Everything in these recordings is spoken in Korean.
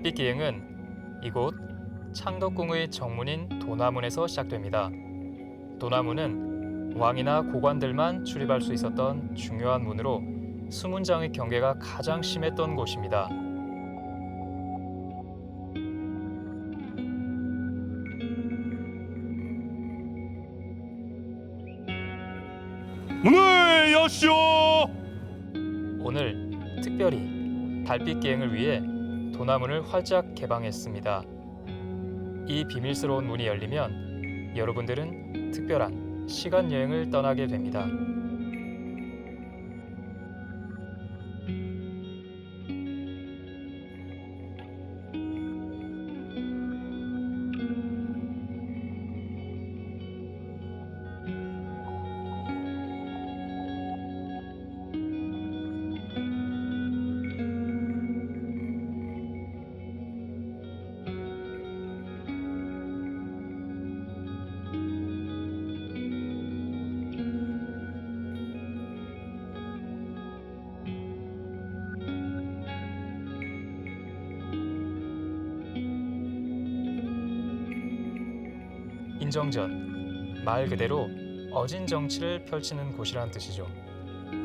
달빛 기행은 이곳 창덕궁의 정문인 도나문에서 시작됩니다. 도나문은 왕이나 고관들만 출입할 수 있었던 중요한 문으로 수문장의 경계가 가장 심했던 곳입니다. 문을 여시오. 오늘 특별히 달빛 기행을 위해 도나문을 활짝 개방했습니다. 이 비밀스러운 문이 열리면 여러분들은 특별한 시간 여행을 떠나게 됩니다. 인정전 말 그대로 어진 정치를 펼치는 곳이란 뜻이죠.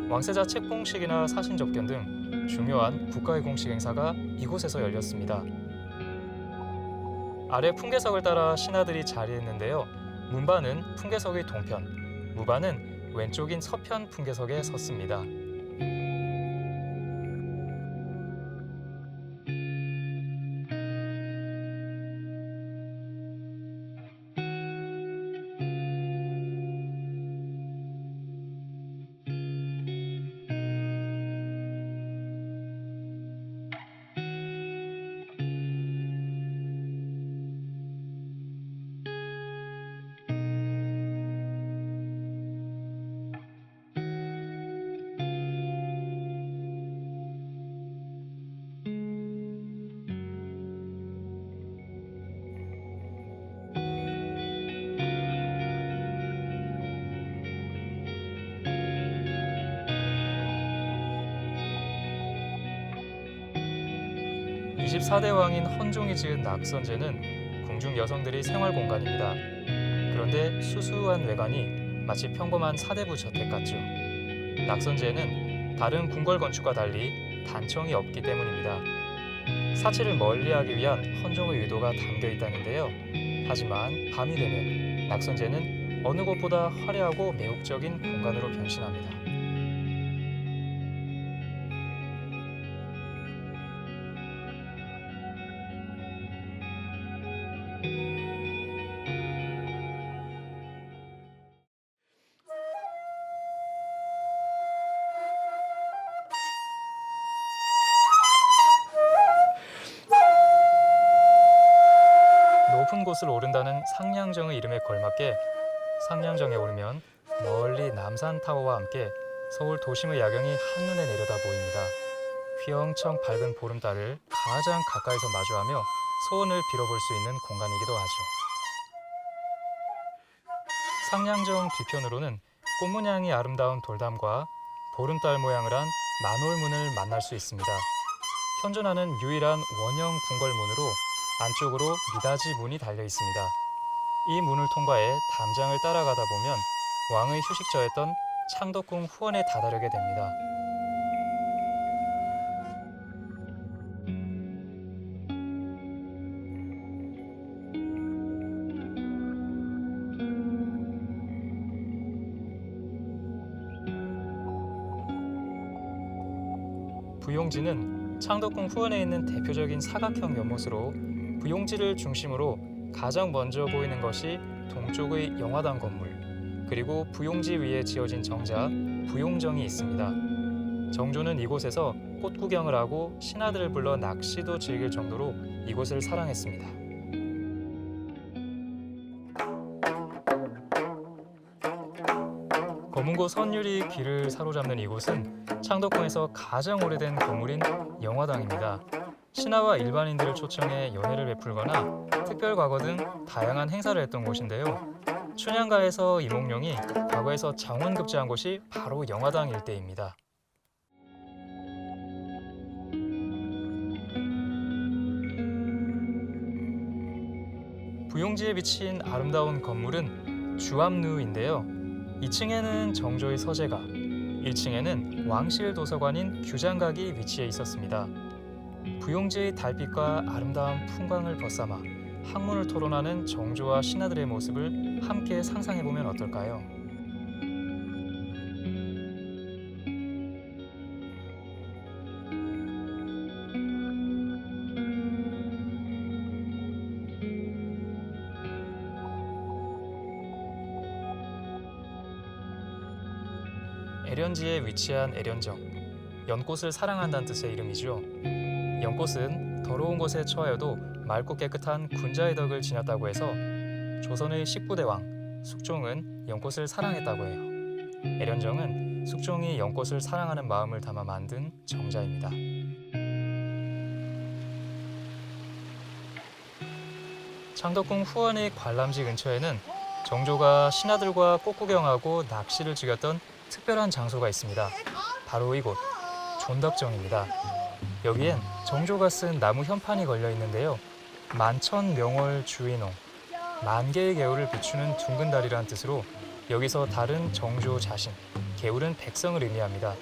왕세자 책봉식이나 사신 접견 등 중요한 국가의 공식 행사가 이곳에서 열렸습니다. 아래 풍계석을 따라 신하들이 자리했는데요. 문반은 풍계석의 동편, 무반은 왼쪽인 서편 풍계석에 섰습니다. (24대) 왕인 헌종이 지은 낙선제는 궁중 여성들의 생활 공간입니다. 그런데 수수한 외관이 마치 평범한 사대부 저택 같죠. 낙선제에는 다른 궁궐 건축과 달리 단청이 없기 때문입니다. 사치를 멀리하기 위한 헌종의 의도가 담겨 있다는데요. 하지만 밤이 되면 낙선제는 어느 곳보다 화려하고 매혹적인 공간으로 변신합니다. 곳을 오른다는 상량정의 이름에 걸맞게 상량정에 오르면 멀리 남산타워와 함께 서울 도심의 야경이 한눈에 내려다 보입니다. 휘영청 밝은 보름달을 가장 가까이서 마주하며 소원을 빌어볼 수 있는 공간이기도 하죠. 상량정 뒤편으로는 꽃무냥이 아름다운 돌담과 보름달 모양을 한 만월문을 만날 수 있습니다. 현존하는 유일한 원형 궁궐문으로 안쪽으로 미닫이 문이 달려 있습니다. 이 문을 통과해 담장을 따라가다 보면 왕의 휴식처였던 창덕궁 후원에 다다르게 됩니다. 부용지는 창덕궁 후원에 있는 대표적인 사각형 연못으로 부용지를 중심으로 가장 먼저 보이는 것이 동쪽의 영화당 건물 그리고 부용지 위에 지어진 정자 부용정이 있습니다. 정조는 이곳에서 꽃 구경을 하고 신하들을 불러 낚시도 즐길 정도로 이곳을 사랑했습니다. 검은고 선율이 귀를 사로잡는 이곳은 창덕궁에서 가장 오래된 건물인 영화당입니다. 신하와 일반인들을 초청해 연회를 베풀거나 특별 과거 등 다양한 행사를 했던 곳인데요. 춘향가에서 이몽룡이 과거에서 장원급제한 곳이 바로 영화당 일대입니다. 부용지에 비친 아름다운 건물은 주암루인데요. 2층에는 정조의 서재가, 1층에는 왕실 도서관인 규장각이 위치해 있었습니다. 부용지의 달빛과 아름다운 풍광을 벗삼아 학문을 토론하는 정조와 신하들의 모습을 함께 상상해 보면 어떨까요? 애련지에 위치한 애련정, 연꽃을 사랑한다는 뜻의 이름이죠. 연꽃은 더러운 곳에 처하여도 맑고 깨끗한 군자의 덕을 지녔다고 해서 조선의 19대 왕 숙종은 연꽃을 사랑했다고 해요. 애련정은 숙종이 연꽃을 사랑하는 마음을 담아 만든 정자입니다. 창덕궁 후원의 관람지 근처에는 정조가 신하들과 꽃구경하고 낚시를 즐겼던 특별한 장소가 있습니다. 바로 이곳 존덕정입니다. 여기엔 정조가 쓴 나무 현판이 걸려 있는데요. 만천 명월 주인홍, 만 개의 개울을 비추는 둥근 달이라는 뜻으로 여기서 달은 정조 자신, 개울은 백성을 의미합니다.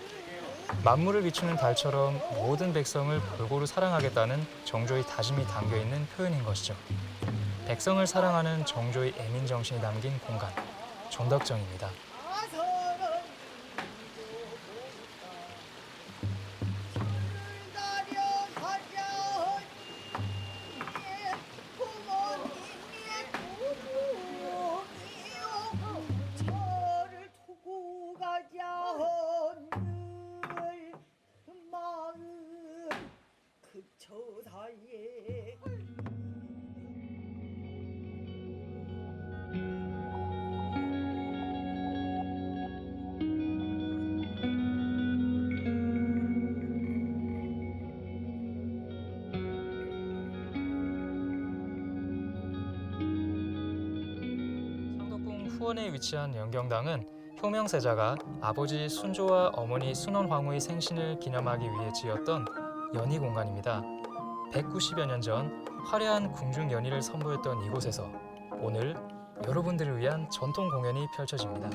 만물을 비추는 달처럼 모든 백성을 골고루 사랑하겠다는 정조의 다짐이 담겨 있는 표현인 것이죠. 백성을 사랑하는 정조의 애민 정신이 담긴 공간, 존덕정입니다. 후원에 위치한 영경당은 효명세자가 아버지 순조와 어머니 순원황후의 생신을 기념하기 위해 지었던 연희 공간입니다. 190여 년 전 화려한 궁중 연희를 선보였던 이곳에서 오늘 여러분들을 위한 전통 공연이 펼쳐집니다.